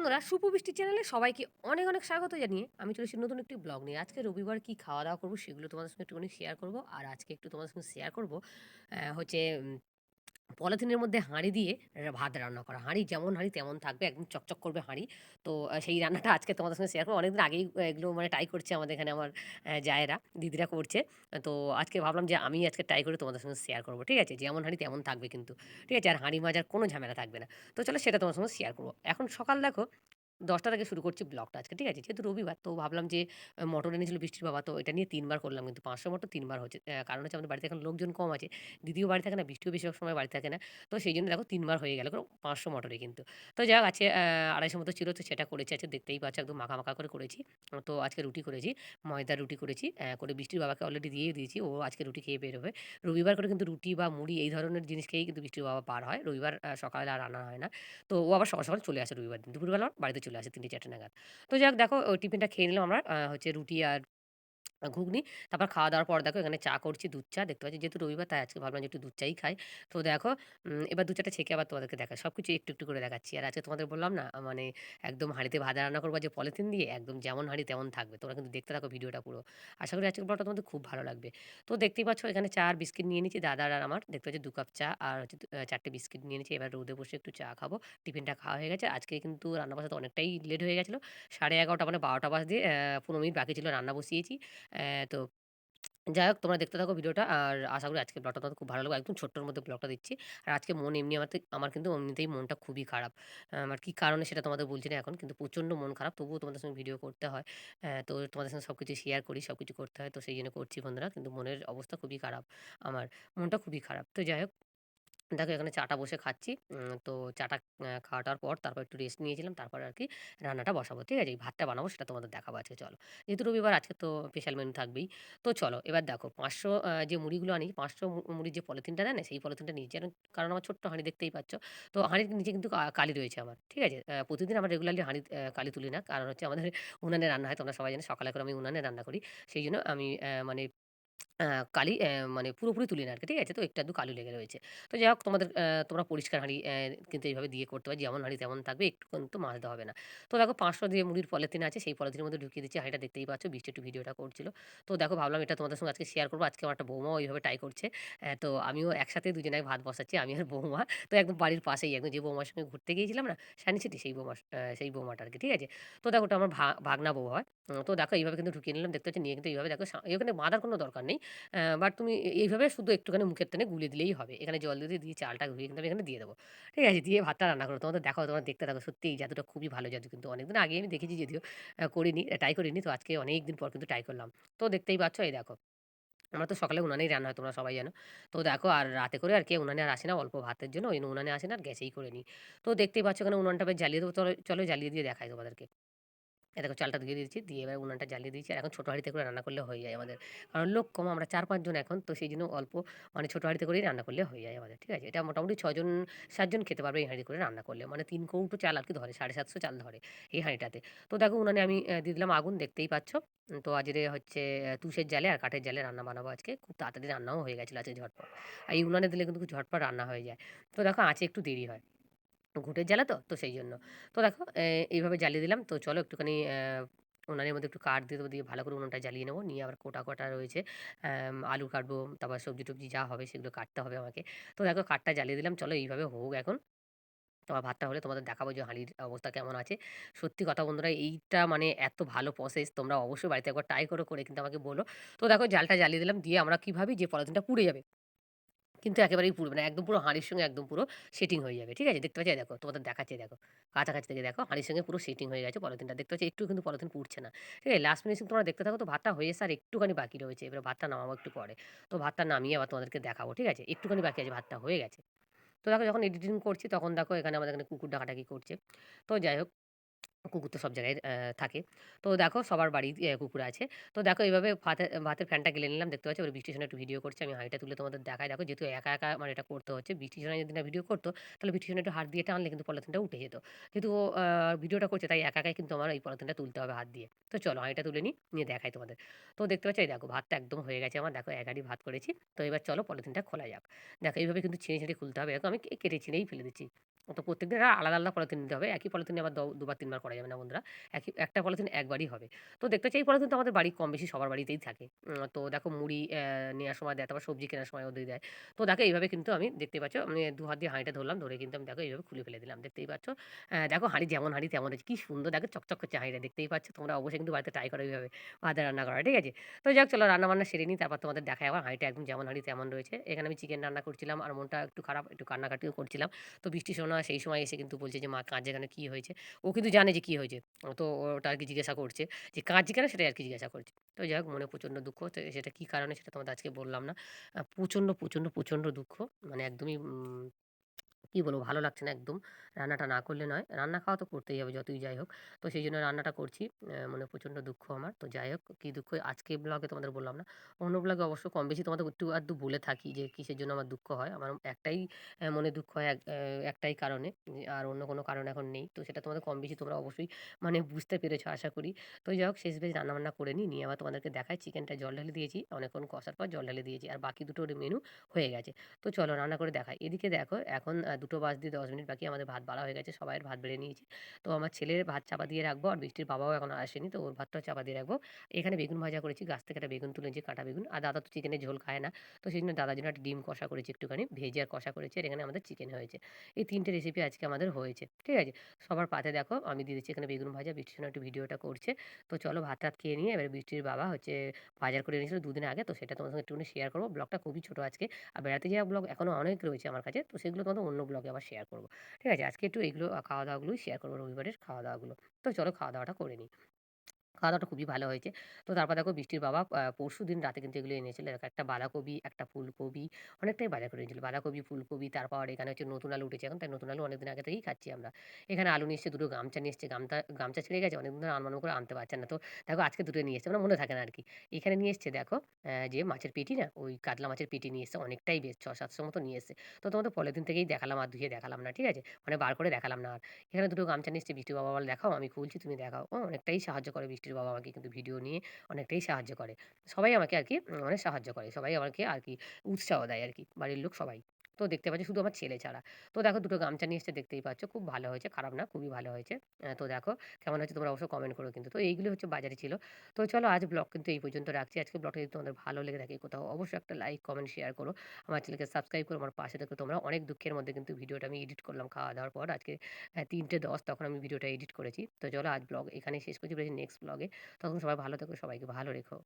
বন্ধুরা সুপবৃষ্টি চ্যানেলে সবাইকে অনেক অনেক স্বাগত জানিয়ে আমি চলেছি নতুন একটি ব্লগ নিয়ে। আজকে রবিবার কি খাওয়া দাওয়া করব সেগুলো তোমাদের সঙ্গে একটুখানি শেয়ার করব। আর আজকে একটু তোমাদের সঙ্গে শেয়ার করব হচ্ছে পলিথিনের মধ্যে হাঁড়ি দিয়ে ভাত রান্না করা। হাঁড়ি যেমন হাঁড়ি তেমন থাকবে, একদম চকচক করবে হাঁড়ি। তো সেই রান্নাটা আজকে তোমাদের সঙ্গে শেয়ার করব। অনেকদিন আগেই এগুলো মানে ট্রাই করছে আমাদের এখানে আমার জায়েরা, দিদিরা করছে। তো, আজকে ভাবলাম যে আমি আজকে ট্রাই করে তোমাদের সঙ্গে শেয়ার করব, ঠিক আছে? যেমন হাঁড়ি তেমন থাকবে কিন্তু, ঠিক আছে? আর হাঁড়ি মাজার কোনো ঝামেলা থাকবে না। তো চলো সেটা তোমার সঙ্গে শেয়ার করব। এখন সকাল দেখো দশটা থেকে শুরু করছি ব্লগটা আজকে, ঠিক আছে? যেহেতু রবিবার, তো ভাবলাম যে মটর এনেছিল বৃষ্টির বাবা, তো এটা নিয়ে তিনবার করলাম। কিন্তু পাঁচশো মটর তিনবার হচ্ছে। কারণ হচ্ছে আমাদের বাড়িতে এখন লোকজন কম আছে। দিদিও বাড়ি থাকে না, বৃষ্টিও বেশিরভাগ সময় বাড়ি থাকে না। তো সেই জন্য দেখো তিনবার হয়ে গেল পাঁচশো মটরে কিন্তু। তো যাক আছে আড়াইশো মতো ছিল, তো সেটা করেছি। আছে দেখতেই পাচ্ছ, একদম মাখা মাখা করে করেছি। তো আজকে রুটি করেছি, ময়দার রুটি করেছি। করে বৃষ্টির বাবাকে অলরেডি দিয়ে দিয়েছি। ও আজকে রুটি খেয়ে বেরোবে রবিবার করে কিন্তু রুটি বা মুড়ি এই ধরনের জিনিস খেয়েই কিন্তু বৃষ্টির বাবা পার হয়। রবিবার সকালে আর রান্না হয় না। তো ও আবার সকাল সকাল চলে আসে রবিবার দিন। দুপুরবেলা বাড়িতে চলে আসে তিনটে চারটে নাগাদ। তো যাক দেখো, ওই টিফিনটা খেয়ে নিলাম আমরা আ হচ্ছে রুটি আর আ ঘুগনি। তারপর খাওয়া দাওয়ার পর দেখো এখানে চা করছি, দুধ চা। দেখতে পাচ্ছি যেহেতু রবিবার তাই আজকে ভাবলাম যে একটু দুধ চাই খাই। তো দেখো এবার দু চাটা ছেঁকে আবার তোমাদেরকে দেখা সব কিছু একটু, একটু করে দেখাচ্ছি। আর আজকে তোমাদের বললাম না মানে একদম হাঁড়িতে ভাত রান্না করব যে পলিথিন দিয়ে একদম যেমন হাঁড়ি তেমন থাকবে। তোমরা কিন্তু দেখতে থাকো ভিডিওটা পুরো। আশা করি আজকের ব্লগটা তোমাদের খুব ভালো লাগবে। তো দেখতেই পাচ্ছ এখানে চা আর বিস্কিট নিয়ে নিচ্ছি দাদার আর আমার। দেখতে পাচ্ছি দু কাপ চা আর হচ্ছে দু আ ৪ টে বিস্কিট নিয়ে নিচ্ছি। এবার রোদে বসে একটু চা খাব। টিফিনটা খাওয়া হয়ে গেছে। আজকে কিন্তু রান্না বসাতে অনেকটাই লেট হয়ে গেছিল সাড়ে এগারোটা মানে ১২টা বাজতে অ্যা ১৫ মিনিট বাকি ছিল রান্না বসিয়েছি। তো যাই হোক তোমরা দেখতে থাকো ভিডিওটা আর আশা করি আজকে ব্লগটা তোমাদের খুব ভালো লাগবে। একদম ছোট্টর মধ্যে ব্লগটা দিচ্ছি। আর আজকে মন এমনি আমার আমার কিন্তু এমনিতেই মনটা খুবই খারাপ। আমার কি কারণে সেটা তোমাদের বলছি না এখন। কিন্তু প্রচণ্ড মন খারাপ। তবুও তোমাদের সঙ্গে ভিডিও করতে হয়। তো তোমাদের সঙ্গে সব কিছু শেয়ার করি, সব কিছু করতে হয়। তো সেই জন্য করছি বন্ধুরা। কিন্তু মনের অবস্থা খুবই খারাপ আমার। মনটা খুবই খারাপ। তো যাই হোক দেখো এখানে চাটা বসে খাচ্ছি। তো চাটা খাওয়াটার পর তারপর একটু রেস্ট নিয়েছিলাম। তারপরে আরকি রান্নাটা বসাবো। ঠিক আছে? এই ভাতটা বানাবো, সেটা তোমাদের দেখাবো আজকে, চলো। যেহেতু রবিবার, আজকে তো স্পেশাল মেনু থাকবেই। তো চলো, এবার দেখো, পাঁচশো যে মুড়িগুলো আনি, পাঁচশো মুড়ির যে পলিথিনটা দেয় না, সেই পলিথিনটা নিয়েছি। কারণ আমার ছোট্ট হাঁড়ি দেখতেই পাচ্ছ। তো হাঁড়ির নিচে কিন্তু কালি রয়েছে আমার। ঠিক আছে? প্রতিদিন আমরা রেগুলারলি হাঁড়ি কালি তুলি না। কারণ হচ্ছে আমাদের উনানে রান্না হয়। তোমরা সবাই জানো, সকালে করে আমি উনানে রান্না করি। সেই জন্য আমি মানে কালি মানে পুরোপুরি তুলি না আরকি। ঠিক আছে? তো একটু আধটু কালি লেগে রয়েছে। তো যাই হোক, তোমাদের তোমরা পরিষ্কার হাঁড়ি কিন্তু এইভাবে দিয়ে করতে পারো। যেমন হাঁড়ি তেমন থাকবে একটু কিন্তু মাজতে হবে না। তো দেখো ৫০০ যে মুড়ির পলিথিন আছে, সেই পলিথিনের মধ্যে ঢুকিয়ে দিচ্ছি। হাঁড়িটা দেখতেই পাচ্ছ। বৃষ্টি একটু ভিডিওটা করছিল। তো দেখো, ভাবলাম এটা তোমাদের সঙ্গে আজকে শেয়ার করব। আজকে আমার একটা বৌমাও এইভাবে ট্রাই করছে। তো আমিও একসাথে দুজনাই ভাত বসাচ্ছি। আমি আর বৌমা। তো একদম বাড়ির পাশেই, একদম যে বৌমার সঙ্গে ঘুরতে গিয়েছিলাম না সানিসিটি সেই বৌমা সেই বৌমাটা আরকি। ঠিক আছে? তো দেখো, ওটা আমার ভা, ভাগনা বউ হয়। তো দেখো, এইভাবে কিন্তু ঢুকিয়ে নিলাম। দেখতে পাচ্ছ, নিয়ে কিন্তু এইভাবে দেখো এখানে বাঁধার কোনো দরকার নেই। অ্যা বাট তুমি এইভাবে শুধু একটুখানি মুখের টানে গুলিয়ে দিলেই হবে। এখানে জল দিয়ে, দিয়ে চালটা ধুয়ে কিন্তু আমি এখানে দিয়ে দেবো। ঠিক আছে? দিয়ে ভাতটা রান্না করো তোমাদের দেখো তোমরা দেখতে থাকো। সত্যি এই জাদুটা খুবই ভালো জাদু কিন্তু অনেকদিন আগে আমি দেখেছি যদিও করিনি, ট্রাই করিনি। তো আজকে অনেক দিন পর কিন্তু ট্রাই করলাম। তো দেখতেই পাচ্ছ এই দেখো। আমরা তো সকালে উনানেই রান্না হয় তোমরা সবাই জানো। তো দেখো আর রাতে করে আর কেউ উনানে আর আসে না অল্প ভাতের জন্য। ওইজন্য উনানে আসে না আর গ্যাসেই করে নিই। তো দেখতেই পাচ্ছ এখানে উনানটা বেশ জ্বালিয়ে দেবো। চলো চলো জ্বালিয়ে দিয়ে দেখাই তোমাদেরকে। এই দেখো চালটা ধুয়ে দিয়েছি। দিয়ে এবার উনানটা জ্বালিয়ে দিয়েছি। আর এখন ছোটো হাঁড়িতে করে রান্না করলে হয়ে যায় আমাদের। কারণ লোক কম, আমরা চার পাঁচজন এখন। তো সেই জন্য অল্প মানে ছোটো হাঁড়িতে করেই রান্না করলে হয়ে যায় আমাদের। ঠিক আছে? এটা মোটামুটি ছজন সাতজন খেতে পারবে এই হাঁড়ি করে রান্না করলে। মানে তিন কৌটো চাল আর কি ধরে ৭৫০ চাল ধরে এই হাঁড়িটাতে। তো দেখো উনানে আমি দিয়ে দিলাম আগুন, দেখতেই পাচ্ছ। তো আজকে হচ্ছে তুষের জালে আর কাঠের জালে রান্না বানাবো আজকে। খুব তাড়াতাড়ি রান্নাও হয়ে গেছিল আজকে ঝটপট। আর এই উনানে দিলে কিন্তু ঝটপট রান্না হয়ে যায়। তো দেখো আঁচে একটু দেরি হয়। ঘুঁটের জ্বালা তো, তো সেই জন্য তো দেখো এইভাবে জ্বালিয়ে দিলাম। তো চলো একটুখানি উনানের মধ্যে একটু কাঠ দিয়ে দিয়ে ভালো করে উনুনটা জ্বালিয়ে নেব। নিয়ে আবার কোটা, কোটা রয়েছে। আলু কাটবো, তারপর সবজি-টবজি যা হবে সেগুলো কাটতে হবে আমাকে। তো দেখো কাঠটা জ্বালিয়ে দিলাম। চলো এইভাবে হোক এখন। তোমার ভাতটা হলে তোমাদের দেখাবো যে হাঁড়ির অবস্থা কেমন আছে। সত্যি কথা বন্ধুরা এইটা মানে এত ভালো প্রসেস তোমরা অবশ্যই বাড়িতে একবার ট্রাই করো, করে কিন্তু আমাকে বলো। তো দেখো জালটা জ্বালিয়ে দিলাম। দিয়ে আমরা কি ভাবি যে পলিথিনটা পুড়ে যাবে। কিন্তু একেবারেই পুড়বে না। একদম পুরো হাঁড়ির সঙ্গে একদম পুরো সেটিং হয়ে যাবে। ঠিক আছে? দেখতে পাচ্ছ? দেখো, তোমাদের দেখাচ্ছে দেখো। কাছাকাছি থেকে দেখো, হাঁড়ির সঙ্গে পুরো সেটিং হয়ে গেছে পলিথিনটা। দেখতে পাচ্ছ? একটু কিন্তু পলিথিন পুড়ছে না। ঠিক আছে? লাস্ট ফিনিশিং তোমরা দেখতে থাকো, তো ভাতটা হয়ে আর একটুখানি বাকি রয়েছে। এবার ভাতটা নামাবো একটু পরে। তো ভাতটা নামিয়ে আবার তোমাদেরকে দেখাবো। ঠিক আছে? একটুখানি বাকি আছে, ভাতটা হয়ে গেছে। তো দেখো, যখন এডিটিং করছি, তখন দেখো, এখানে আমাদের এখানে কুকুর ডাকাডাকি করছে। তো যাই হোক কুকুর তো সব জায়গায় থাকে। তো দেখো সবার বাড়ি কুকুর আছে। তো দেখো এইভাবে ভাতে ভাতের ফ্যানটা গেলে নিলাম। দেখতে পাচ্ছি ওর বৃষ্টির সময় একটু ভিডিও করছে আমি হাঁড়িটা তুলে তোমাদের দেখাই। দেখো যেহেতু একা, একা আমার এটা করতে হচ্ছে। বৃষ্টির সময় যদি না ভিডিও করতো তাহলে বৃষ্টির সময় একটু হাত দিয়ে টানলে কিন্তু পলিথিনটা উঠে যেত। যেহেতু ও ভিডিওটা করছে তাই একা, একাই কিন্তু আমার এই পলিথিনটা তুলতে হবে হাত দিয়ে। তো চলো হাঁড়িটা তুলে নিই, নিয়ে দেখাই তোমাদের। তো দেখতে পাচ্ছি দেখো ভাতটা একদম হয়ে গেছে আমার। দেখো ১ হাঁড়ি ভাত করেছি। তো এবার চলো পলিথিনটা খোলা যাক। দেখো এইভাবে কিন্তু ছিঁড়ে, ছিঁড়ে খুলতে হবে। দেখো আমি কেটে ছিঁড়েই ফেলে দিচ্ছি। তো প্রত্যেকদিন আলাদা, আলাদা পলিথিন নিতে হবে। একই পলিথিনে আবার দুবার তিনবার করা যাবে না বন্ধুরা। একই একটা পলিথিন একবারই হবে। তো দেখতে চাই পলিথিন তো আমাদের বাড়ি কম বেশি সবার বাড়িতেই থাকে। তো দেখো মুড়ি নেওয়ার সময় দেয়, তারপর সবজি কেনার সময়ও দিয়ে দেয়। তো দেখো এইভাবে কিন্তু আমি দেখতে পাচ্ছ আমি দু হাত দিয়ে হাঁড়িটা ধরলাম, ধরে কিন্তু আমি দেখো এইভাবে খুলে ফেলে দিলাম। দেখতেই পাচ্ছ। দেখো হাঁড়ি যেমন হাঁড়ি তেমন হয়েছে। কি সুন্দর দেখো চকচক করছে হাঁড়িটা দেখতেই পাচ্ছ। তোমরা অবশ্যই কিন্তু বাড়িতে ট্রাই করো এইভাবে ভাতে রান্না করা, ঠিক আছে? তো যাক চলো রান্না-বান্না সেরে নিই তারপর তোমাদের দেখাই আবার হাঁড়িটা একদম যেমন হাঁড়ি তেমন রয়েছে। এখানে আমি চিকেন রান্না করছিলাম আর মনটা একটু খারাপ, একটু কান্নাকাটিও করছিলাম। তো বৃষ্টি সোনা সেই সময় এসে কিন্তু বলছে যে, "মা কাঁদছে কেন? কী হয়েছে?" ও কিন্তু জানে যে কী হয়েছে। তো ওটা আর কি জিজ্ঞাসা করছে যে, কাজ কেন?" সেটাই আর কি জিজ্ঞাসা করছে। তো যাই হোক মনে প্রচণ্ড দুঃখ। তো সেটা কী কারণে সেটা তোমাদের আজকে বললাম না। প্রচণ্ড, প্রচণ্ড, প্রচণ্ড দুঃখ। মানে একদমই কি বলব ভালো লাগছে না একদম। রান্নাটা না করলে নয়। রান্না খাওয়া তো করতেই হবে যতই যাই হোক। তো সেই জন্য রান্নাটা করছি। মনে প্রচণ্ড দুঃখ আমার। তো যাই হোক, কী দুঃখ আজকে ব্লগে তোমাদের বললাম না। অন্য ব্লগে অবশ্য কম বেশি তোমাদের একটু আধটু বলে থাকি যে কিসের জন্য আমার দুঃখ হয়। আমার একটাই মনে দুঃখ হয় এক একটাই কারণে। আর অন্য কোনো কারণ এখন নেই। তো সেটা তোমাদের কম বেশি তোমরা অবশ্যই মানে বুঝতে পেরেছ আশা করি। তো যাই হোক শেষমেশ রান্নাবান্না করে নিই। নিয়ে আবার তোমাদেরকে দেখাই চিকেনটা জল ঢেলে দিয়েছি। অনেকক্ষণ কষার পর জল ঢেলে দিয়েছি। আর বাকি দুটোর মেনু হয়ে গেছে। তো চলো রান্না করে দেখাই। এদিকে দেখো, এখন আ ২টো বাজতে ১০ মিনিট বাকি আমাদের ভাত বাড়া হয়ে গেছে। সবাইয়ের ভাত বেড়ে নিয়েছি। তো আমার ছেলের ভাত চাপা দিয়ে রাখব আর বৃষ্টির বাবাও এখনও আসেনি। তো ওর ভাতটাও চাপা দিয়ে রাখব। এখানে বেগুন ভাজা করেছি। গাছ থেকে একটা বেগুন তুলে এনেছি কাটা বেগুন। আর দাদা তো চিকেনের ঝোল খায় না। তো সেই জন্য দাদার জন্য একটা ডিম কষা করেছি একটুখানি। ভেজে আর কষা করেছি। আর এখানে আমাদের চিকেন হয়েছে। এই তিনটে রেসিপি আজকে আমাদের হয়েছে। ঠিক আছে? সবার পাতে দেখো, আমি দিয়ে দিচ্ছি এখানে বেগুন ভাজা। বৃষ্টির জন্য একটু ভিডিওটা করছে। তো চলো ভাত-টাত খেয়ে নিয়ে এবারে বৃষ্টির বাবা হচ্ছে বাজার করে এনেছিল দুদিন আগে। তো সেটা তোমার সঙ্গে একটুখানি শেয়ার করব ব্লগটা খুবই ছোটো আজকে। আর বেড়াতে যাওয়া ব্লগ এখনও অনেক রয়েছে আমার কাছে। তো সেগুলো তোমাদের অন্য ব্লগে আবার শেয়ার করব। ঠিক আছে? আজকে একটু এগুলো আ খাওয়া-দাওয়াগুলোই শেয়ার করব রবিবারের খাওয়া-দাওয়াগুলো। তো চলো, খাওয়া-দাওয়াটা করে নিই। খাওয়া-দাওয়াটা খুবই ভালো হয়েছে। তো তারপর দেখো বৃষ্টির বাবা পরশু দিন রাতে কিন্তু এগুলো এনেছিল। দেখো একটা বাঁধাকপি, একটা ফুলকপি অনেকটাই বাজার করে এনেছিল। বাঁধাকপি, ফুলকপি তারপর এখানে হচ্ছে নতুন আলু উঠেছে এখন। তাই নতুন আলু অনেকদিন আগে থেকেই খাচ্ছি আমরা। এখানে আলু নিয়ে দুটো গামছা নিয়ে এসছে। গামতা গামছা ছিঁড়ে গেছে। অনেকদিন ধরে আনমনে করে আনতে পারছেন না। তো দেখো আজকে দুটো নিয়ে এসছে। মানে মনে থাকে না আর কি এখানে নিয়ে এসছে দেখো যে মাছের পেটি না, ওই কাতলা মাছের পেটি নিয়ে এসছে। অনেকটাই বেশ ৬০০-৭০০ মতো নিয়ে এসছে। তো তোমাদের পলিথিন থেকেই দেখালাম আর ধুয়ে দেখালাম না। ঠিক আছে? মানে বার করে দেখালাম না আর। এখানে দুটো গামছা নিয়ে এসছে। বৃষ্টির বাবা বলে, "দেখাও আমি খুলছি তুমি দেখাও।" ও অনেকটাই সাহায্য করে বৃষ্টির বাবা আমাকে কিন্তু ভিডিও নিয়ে অনেকটাই সাহায্য করে। সবাই আমাকে আর কি অনেক সাহায্য করে। সবাই আমাকে আর কি উৎসাহ দেয় আর কি, বাড়ির লোক সবাই। তো দেখতে পাচ্ছ শুধু আমার ছেলে ছাড়া। তো দেখো দুটো গামছা নিয়ে এসছে দেখতেই পাচ্ছ। খুব ভালো হয়েছে, খারাপ না, খুবই ভালো হয়েছে। তো দেখো কেমন হয়েছে তোমরা অবশ্যই কমেন্ট করো কিন্তু। তো এইগুলো হচ্ছে বাজারে ছিল। তো চলো আজ ব্লগ কিন্তু এই পর্যন্ত রাখছি। আজকে ব্লগটা যদি তোমাদের ভালো লেগে থাকে কোথাও অবশ্যই একটা লাইক, কমেন্ট, শেয়ার করো। আমার চ্যানেলকে সাবস্ক্রাইব করো। আমার পাশে থেকো তোমরা। অনেক দুঃখের মধ্যে কিন্তু ভিডিওটা আমি এডিট করলাম খাওয়া-দাওয়ার পর। আজকে তিনটে দশ তখন আমি ভিডিওটা এডিট করেছি। তো চলো আজ ব্লগ এখানেই শেষ করছি। নেক্সট ব্লগে। ততক্ষণ সবাই ভালো থেকো, সবাইকে ভালো রেখো।